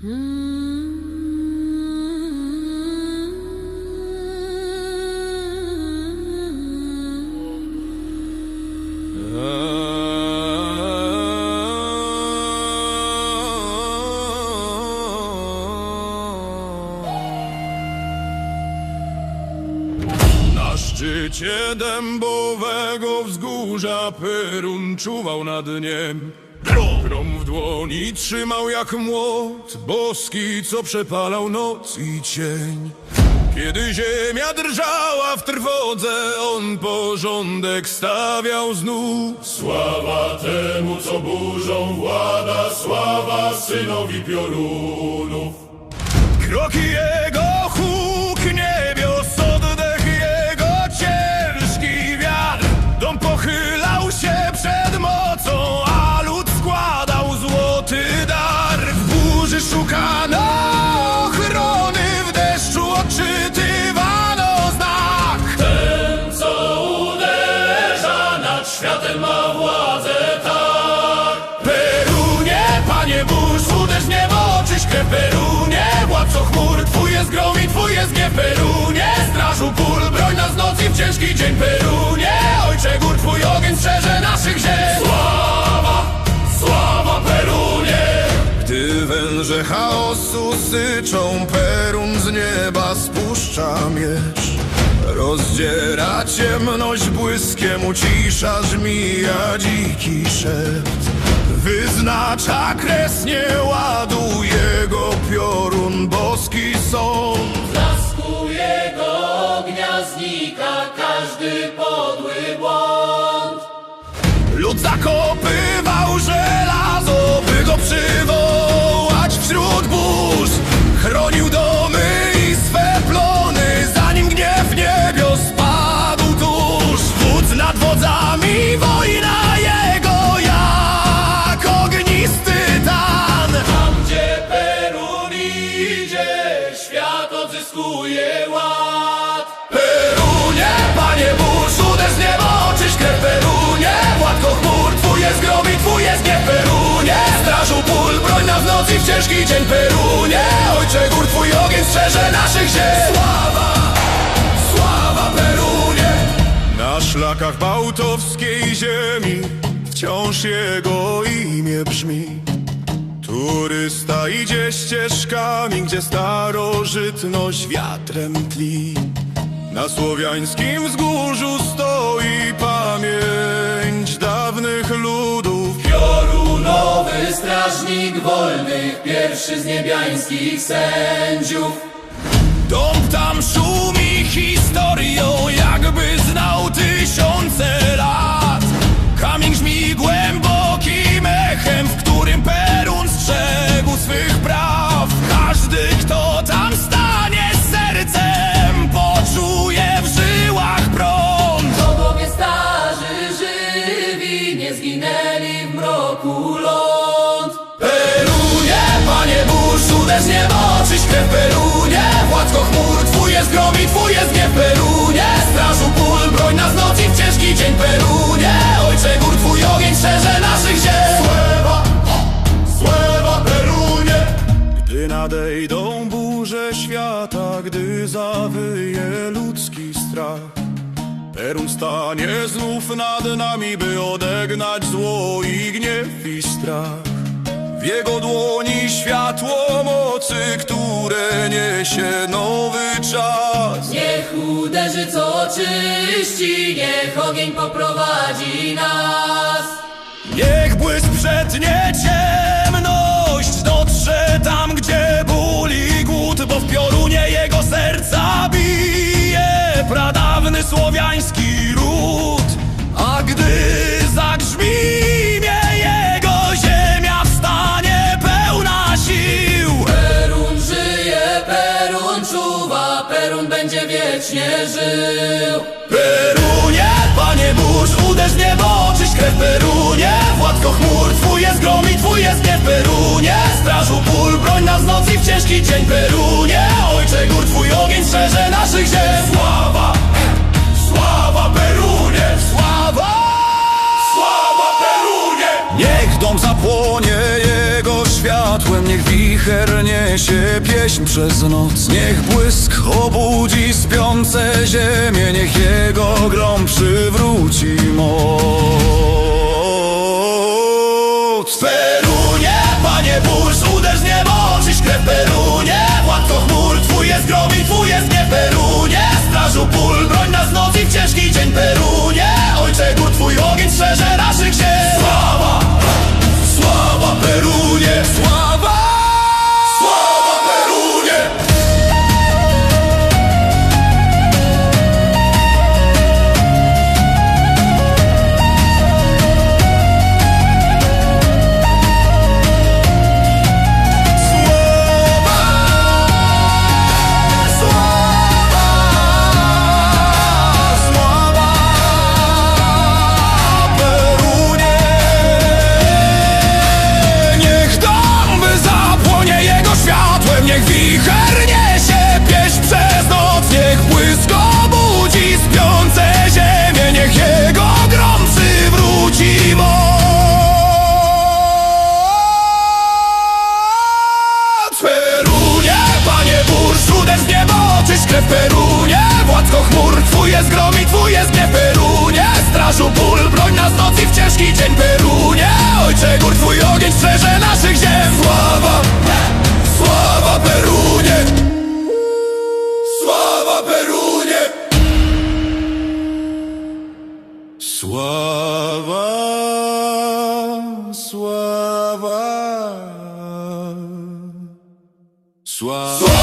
Szczycie dębowego wzgórza Perun czuwał nad dniem. Grom w dłoni trzymał jak młot boski, co przepalał noc i cień. Kiedy ziemia drżała w trwodze, on porządek stawiał znów. Sława temu, co burzą włada, sława synowi piorunów. Kroki jego Perunie, władco chmur, twój jest grom i twój jest gniew Perunie, strażu pól, broń nas nocy w ciężki dzień. Perunie, ojcze gór, twój ogień strzeże naszych ziem Sława, sława Perunie. Gdy węże chaosu syczą, Perun z nieba spuszcza miecz. Rozdziera ciemność błyskiem, ucisza żmija dziki szept. Wyznacza kres nieładu, szlakach bałtowskiej ziemi Wciąż jego imię brzmi Turysta idzie ścieżkami, gdzie starożytność wiatrem tli. Na słowiańskim wzgórzu stoi pamięć dawnych ludów. Piorunowy strażnik wolnych, pierwszy z niebiańskich sędziów. Dom tam szumi nie oczy, śpiew Perunie. Władco chmur, twój jest grom i twój jest gniew Perunie. Strażu pól, broń nas nocy w ciężki dzień Perunie. Ojcze gór, twój ogień strzeże naszych ziem Sława, sława Perunie. Gdy nadejdą burze świata, gdy zawyje ludzki strach Perun stanie znów nad nami, by odegnać zło i gniew i strach W jego dłoni światło mocy, które niesie nowy czas Niech uderzy, co czyści, niech ogień poprowadzi nas. Niech błysk przetnie żył. Perunie, panie burz, uderz mnie w oczy, krew Perunie. Władco chmur, twój jest grom i twój jest gniew Perunie. Strażu pól, broń nas w nocy w ciężki dzień Perunie. Ojcze gór, twój ogień strzeże naszych ziem. Sława, sława Perunie. Sława, sława Perunie. Niech dom zapłonie jego świat światłem Niech wicher niesie pieśń przez noc. Niech błysk obudzi śpiące ziemię Niech jego grom przywróci moc. Perunie, Panie burz, uderz niebo, oczyś krew Perunie. Władco chmur, Twój jest grom i Twój jest gniew Perunie. Strażu pól, broń nas noc i w ciężki dzień Perunie noc i w ciężki dzień Perunie Ojcze gór, twój ogień strzeże naszych ziem. Sława, sława Perunie. Sława Perunie. Sława, sława Sława, sława